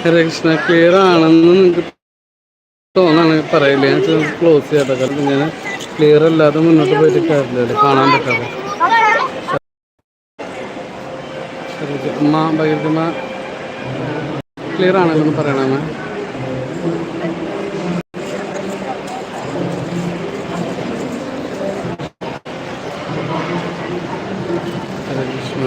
ഹരേ Krishna clear ആണെന്ന് നിങ്ങൾക്ക് തോന്നാണ് പറയില്ല ഞാൻ ക്ലോസ് ചെയ്യാത്ത കാരണം ഞാൻ ക്ലിയർ അല്ലാതെ മുന്നോട്ട് പോയിട്ട് കാര്യമില്ലല്ലോ കാണാൻ പറ്റാതെ. അമ്മ ഭഗീരഥമ്മ ക്ലിയർ ആണല്ലോ എന്ന് ഹരേ കൃഷ്ണ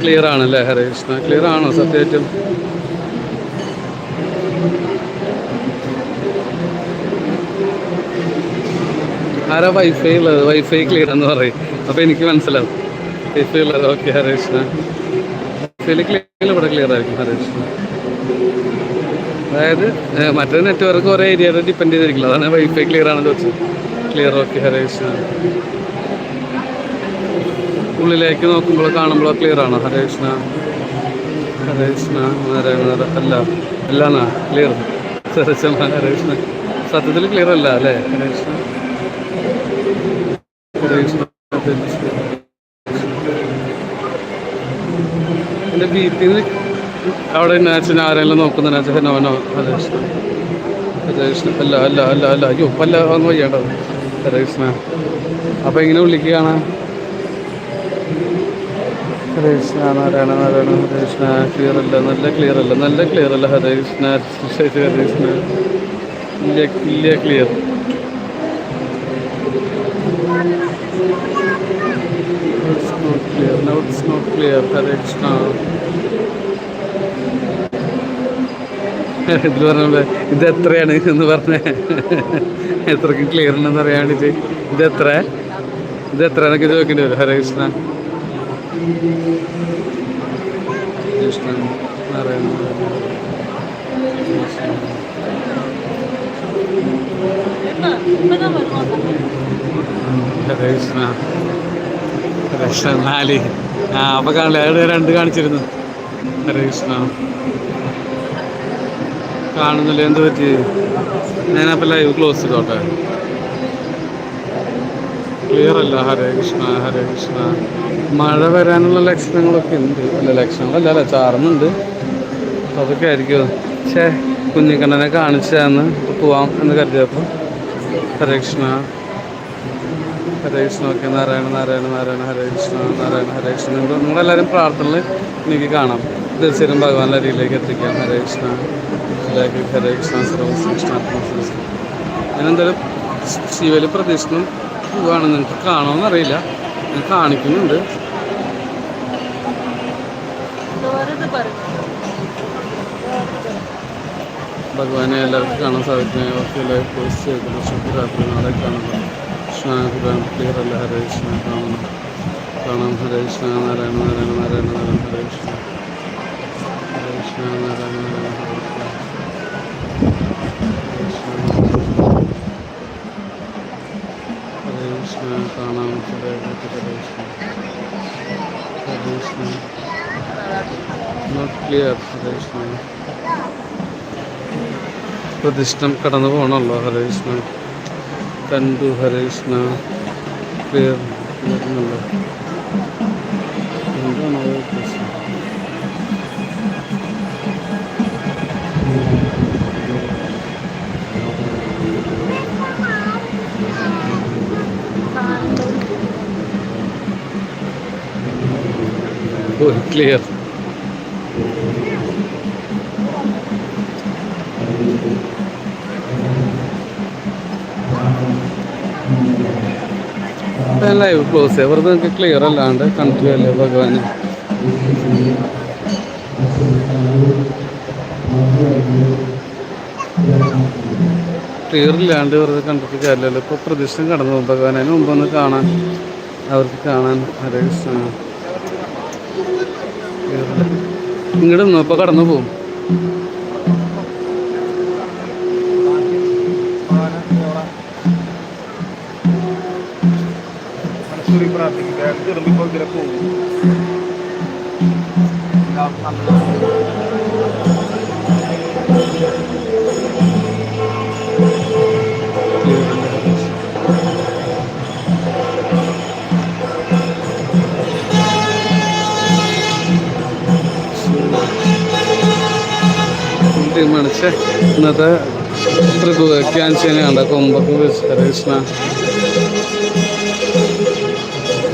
ക്ലിയർ ആണല്ലേ ഹരേ കൃഷ്ണ ക്ലിയർ ആണോ സത്യമായിട്ടും ആരാ വൈഫൈ ഉള്ളത്? വൈഫൈ ക്ലിയർ എന്ന് പറയും. അപ്പോൾ എനിക്ക് മനസ്സിലാവും. വൈഫൈ ഉള്ളത്. ഓക്കെ ഹരേ കൃഷ്ണ വൈഫൈയിൽ ക്ലിയർ ഇവിടെ ക്ലിയർ ആയിരിക്കും ഹരേ കൃഷ്ണ അതായത് മറ്റേ നെറ്റ്വർക്ക് ഒരേ ഏരിയയുടെ ഡിപ്പെൻഡ് ചെയ്തിരിക്കില്ല അതാണ് വൈഫൈ ക്ലിയർ ആണെന്ന് വെച്ചത്. Clear okay Hare Krishna. ഉള്ളിലേക്ക് നോക്കുമ്പോൾ കാണുമ്പോൾ ക്ലിയർ ആണോ. ഹരേ കൃഷ്ണ. ഹരേ കൃഷ്ണ. നാരായണ. അല്ല എന്നാ ക്ലിയർ സരസമ്മ ഹരേ കൃഷ്ണ. സത്യത്തിൽ ക്ലിയർ അല്ല അല്ലേ? ഹരേ കൃഷ്ണ. ഹരേ കൃഷ്ണ. ഹരേ എന്റെ വീട്ടിൽ നിന്ന് അവിടെ എന്നാച്ചാൽ ആരെങ്കിലും നോക്കുന്ന നോ നോ ഹരേ കൃഷ്ണ ഹരേ കൃഷ്ണ അല്ല അല്ല അല്ല അല്ല. അയ്യോ അല്ല ഒന്ന് വയ്യേണ്ടത് ഹരേ കൃഷ്ണ അപ്പം ഇങ്ങനെ വിളിക്കുകയാണ്? ഹരേ കൃഷ്ണ നാരായണ നാരായണ ഹരേ കൃഷ്ണ ക്ലിയർ അല്ല നല്ല ക്ലിയർ അല്ല നല്ല ക്ലിയർ അല്ല ഹരേ കൃഷ്ണ ഹരേ കൃഷ്ണ ഇല്ല ഇല്ല clear It's not clear. Now it's ഇതിൽ പറഞ്ഞ ഇത് എത്രയാണ്? എന്ന് പറഞ്ഞ എത്രക്ക് ക്ലിയർ ഉണ്ടെന്ന് അറിയാൻ വേണ്ടിയിട്ട് ഇത് എത്ര? ഇത് എത്ര? എന്നൊക്കെ ചോദിക്കേണ്ടി വരും. ഹരേ കൃഷ്ണ. കൃഷ്ണ. ഹരേ കൃഷ്ണ. നാല്. ആ അപ്പൊ കാണില്ല രണ്ട് കാണിച്ചിരുന്നു. ഹരേ കൃഷ്ണ. കാണുന്നില്ല എന്ത് പറ്റി? ഞാനപ്പോൾ ലൈവ് ക്ലോസ് ചെയ്തോട്ടെ. ക്ലിയർ അല്ല. ഹരേ കൃഷ്ണ ഹരേ കൃഷ്ണ. മഴ വരാനുള്ള ലക്ഷണങ്ങളൊക്കെ ഉണ്ട്. അല്ല ലക്ഷണങ്ങളല്ല അല്ല ചാറുന്നുണ്ട് അപ്പോൾ അതൊക്കെ ആയിരിക്കും. പക്ഷേ കുഞ്ഞിക്കണ്ണനെ കാണിച്ചാന്ന് പോവാം എന്ന് കരുതിയപ്പോൾ ഹരേ കൃഷ്ണ. ഹരേ കൃഷ്ണ. ഓക്കെ നാരായണ നാരായണ നാരായണ ഹരേ കൃഷ്ണ നാരായണ ഹരേ കൃഷ്ണ. നിങ്ങളെല്ലാവരും പ്രാർത്ഥനയിൽ എനിക്ക് കാണാം. തീർച്ചയായും ഭഗവാന്റെ അരിയിലേക്ക് എത്തിക്കാം. ഹരേ കൃഷ്ണ. ഇതിലേക്ക് ഹരേ കൃഷ്ണ കൃഷ്ണ ഞാനെന്തായാലും ശിവയിൽ പ്രദക്ഷിണം പോവാണ്. നിങ്ങൾക്ക് കാണുമെന്ന് അറിയില്ല. ഞാൻ കാണിക്കുന്നുണ്ട്. ഭഗവാനെ എല്ലാവർക്കും കാണാൻ സാധിക്കും ഓക്കെ ലൈവ് പോസ്റ്റ് ചെയ്തിട്ടുണ്ട് ശുഭരാത്രി നാളെ കാണുന്നു കൃഷ്ണ ഭഗവാൻ ക്ലിയർ അല്ല? ഹരേ കൃഷ്ണ. കാണണം കാണാം. ഹരേ കൃഷ്ണ. നാരായണ നാരായണ നാരായണ നാരായണ ഹരേ കൃഷ്ണ. ഹരേ കൃഷ്ണ പ്രതിഷ്ഠം കടന്നു പോകണമല്ലോ ഹരേ കൃഷ്ണ. കണ്ടു ഹരേ കൃഷ്ണ. ക്ലിയർ എന്താണോ ഓ ക്ലിയർ ലൈവ് ക്ലോസ് വെറുതെ നിങ്ങൾക്ക് ക്ലിയർ അല്ലാണ്ട് കണ്ടിട്ട് അല്ലേ ഭഗവാന്? ക്ലിയർ ഇല്ലാണ്ട് വെറുതെ കണ്ടിട്ട് കാര്യമല്ലോ ഇപ്പോൾ പ്രദക്ഷിണം കടന്നു. ഭഗവാൻ അതിന് മുമ്പ് ഒന്ന് കാണാൻ അവർക്ക് കാണാൻ ഹരേ കൃഷ്ണ ഇങ്ങോട്ട് നിന്നു ഇപ്പോൾ കടന്നു പോകും പ്രാർത്ഥിക്കും പോകും. പക്ഷേ ഇന്നത്തെ ക്യാൻസീനെ കണ്ട കൊമ്പൊക്കെ വെച്ച് കൃഷ്ണ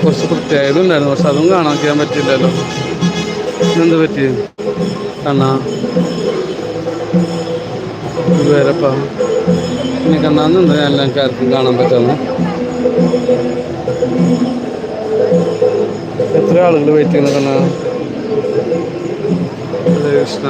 കുറച്ച് പ്രത്യേകത ഉണ്ടായിരുന്നു. പക്ഷെ അതും കാണാൻ ചെയ്യാൻ പറ്റില്ലല്ലോ എന്ത് പറ്റി? കണ്ണാ. വേറെപ്പാ ഇനി കണ്ണാന്നുണ്ട് എല്ലാവർക്കും കാര്യത്തിൽ കാണാൻ പറ്റാന്ന് എത്ര ആളുകൾ വെയിറ്റ് ചെയ്യുന്ന കണ്ണാ? കൃഷ്ണ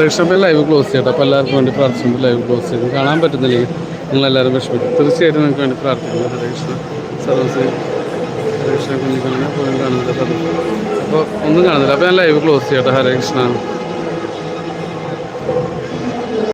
റേഷനബിൾ ലൈവ് ക്ലോസ് ചെയ്യട്ടെ. അപ്പോൾ എല്ലാവർക്കും വേണ്ടി പ്രാർത്ഥിച്ചുകൊണ്ട് ലൈവ് ക്ലോസ് ചെയ്തു. കാണാൻ പറ്റുന്നില്ലെങ്കിൽ നിങ്ങളെല്ലാവരും വിഷമിക്കും. തീർച്ചയായിട്ടും നിങ്ങൾക്ക് വേണ്ടി പ്രാർത്ഥിക്കുന്നു. ഹരേ കൃഷ്ണ. സർവീസ് ഹരേ കൃഷ്ണ. കുഞ്ഞിക്കണ്ണനെ പോലും കാണുന്നില്ല അപ്പോൾ ഒന്നും കാണുന്നില്ല. അപ്പോൾ ഞാൻ ലൈവ് ക്ലോസ് ചെയ്യട്ടെ. ഹരേ കൃഷ്ണ.